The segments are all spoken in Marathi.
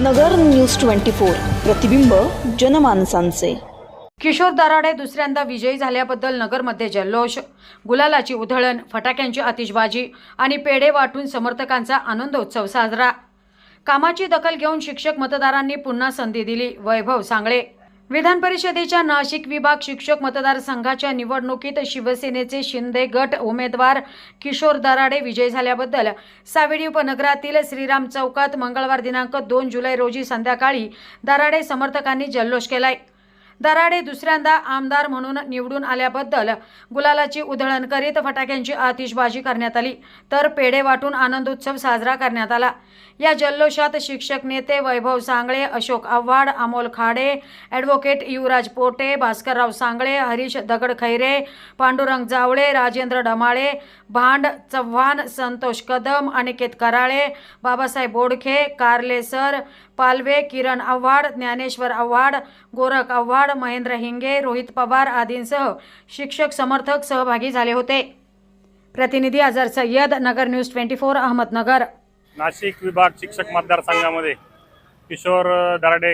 नगर न्यूज ट्वेंटी फोर. प्रतिबिंब जनमानसांचे. किशोर दराडे दुसऱ्यांदा विजयी झाल्याबद्दल नगरमध्ये जल्लोष. गुलालाची उधळण फटाक्यांची आतिषबाजी आणि पेढे वाटून समर्थकांचा आनंदोत्सव साजरा. कामाची दखल घेऊन शिक्षक मतदारांनी पुन्हा संधी दिली वैभव सांगळे. विधान परिषदेच्या नाशिक विभाग शिक्षक मतदारसंघाच्या निवडणुकीत शिवसेनेचे शिंदे गट उमेदवार किशोर दराडे विजय झाल्याबद्दल सावेडी उपनगरातील श्रीराम चौकात मंगळवार दिनांक दोन जुलै रोजी संध्याकाळी दराडे समर्थकांनी जल्लोष केलाय. दराडे दुसऱ्यांदा आमदार म्हणून निवडून आल्याबद्दल गुलालाची उधळण करीत फटाक्यांची आतिषबाजी करण्यात आली. तर पेढे वाटून आनंदोत्सव साजरा करण्यात आला. या जल्लोषात शिक्षक नेते वैभव सांगळे अशोक आव्हाड अमोल खाडे ॲडव्होकेट युवराज पोटे भास्करराव सांगळे हरीश दगड खैरे पांडुरंग जावळे राजेंद्र डमाळे भांड चव्हाण संतोष कदम अनिकेत कराळे बाबासाहेब बोडखे कारले सर पालवे किरण आव्हाड ज्ञानेश्वर आव्हाड गोरख आव्हाड महेंद्र हिंगे रोहित पवार आदींसह शिक्षक समर्थक सहभागी झाले होते. प्रतिनिधी Azhar Sayyad Nagar news twenty four Ahmednagar. Nashik विभाग शिक्षक मतदारसंघामध्ये किशोर दराडे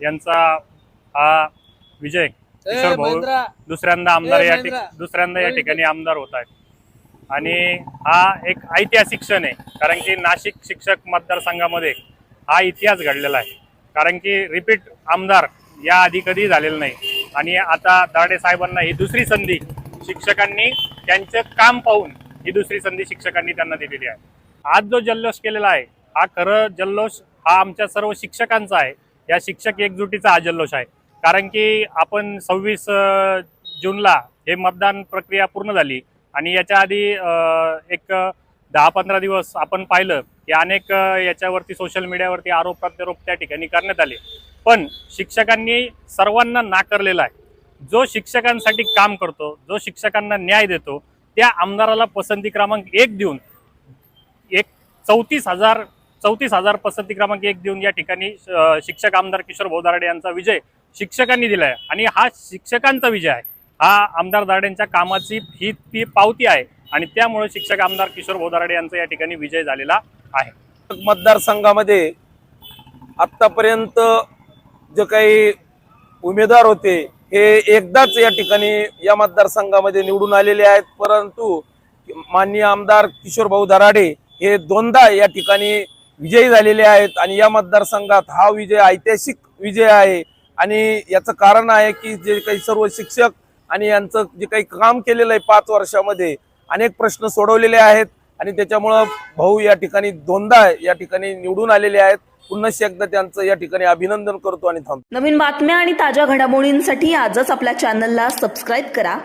यांचा हा विजय. किशोर भाऊ. दुसऱ्यांदा आमदार या दुसऱ्यांदा या ठिकाणी आमदार होत आहेत. आणि हा एक ऐतिहासिक क्षण आहे कारण की नाशिक शिक्षक मतदारसंघामध्ये हा इतिहास घडलेला आहे. कारण की रिपीट आमदार या आधी कधी झालेलं नाही. आणि आता दराडे साहेबांना ही दुसरी संधी शिक्षकांनी त्यांचं काम पाहून ही दुसरी संधी शिक्षकांनी त्यांना दिलेली आहे. आज जो जल्लोष केलेला आहे हा खरं जल्लोष हा आमच्या सर्व शिक्षकांचा आहे. या शिक्षक एकजुटीचा हा जल्लोष आहे. कारण की आपण सव्वीस जूनला हे मतदान प्रक्रिया पूर्ण झाली आणि याच्या आधी एक दहा पंधरा दिवस आपण पाहिलं की अनेक याच्यावरती सोशल मीडियावरती आरोप प्रत्यारोप त्या ठिकाणी करण्यात आले. पण शिक्षकांनी सर्वांना नाकारलेला आहे. जो शिक्षकांसाठी काम करतो जो शिक्षकांना न्याय देतो त्या आमदाराला पसंती क्रमांक एक देऊन एक चौतीस हजार चौतीस हजार पसंती क्रमांक एक देऊन या ठिकाणी शिक्षक आमदार किशोर भाऊ दाराडे यांचा विजय शिक्षकांनी दिला आहे आणि हा शिक्षकांचा विजय आहे. हा आमदार दारडेंच्या कामाची ही ती पावती आहे. आणि त्यामुळे शिक्षक आमदार किशोर भाऊ यांचा या ठिकाणी विजय झालेला आहे. मतदारसंघामध्ये आत्तापर्यंत जे काही उमेदवार होते हे एकदाच या ठिकाणी या मतदारसंघामध्ये निवडून आलेले आहेत. परंतु माननीय आमदार किशोर भाऊ दराडे हे दोनदा या ठिकाणी विजयी झालेले आहेत आणि या मतदारसंघात हा विजय ऐतिहासिक विजय आहे. आणि याचं कारण आहे की जे काही सर्व शिक्षक आणि यांचं जे काही काम केलेलं आहे पाच वर्षामध्ये अनेक प्रश्न सोडवलेले आहेत आणि त्याच्यामुळं भाऊ या ठिकाणी दोनदा या ठिकाणी निवडून आलेले आहेत. पुन्हा एकदा त्यांचं या ठिकाणी अभिनंदन करतो आणि थांबतो. नवीन बातम्या आणि ताज्या घडामोडींसाठी आजच आपल्या चॅनलला सबस्क्राईब करा.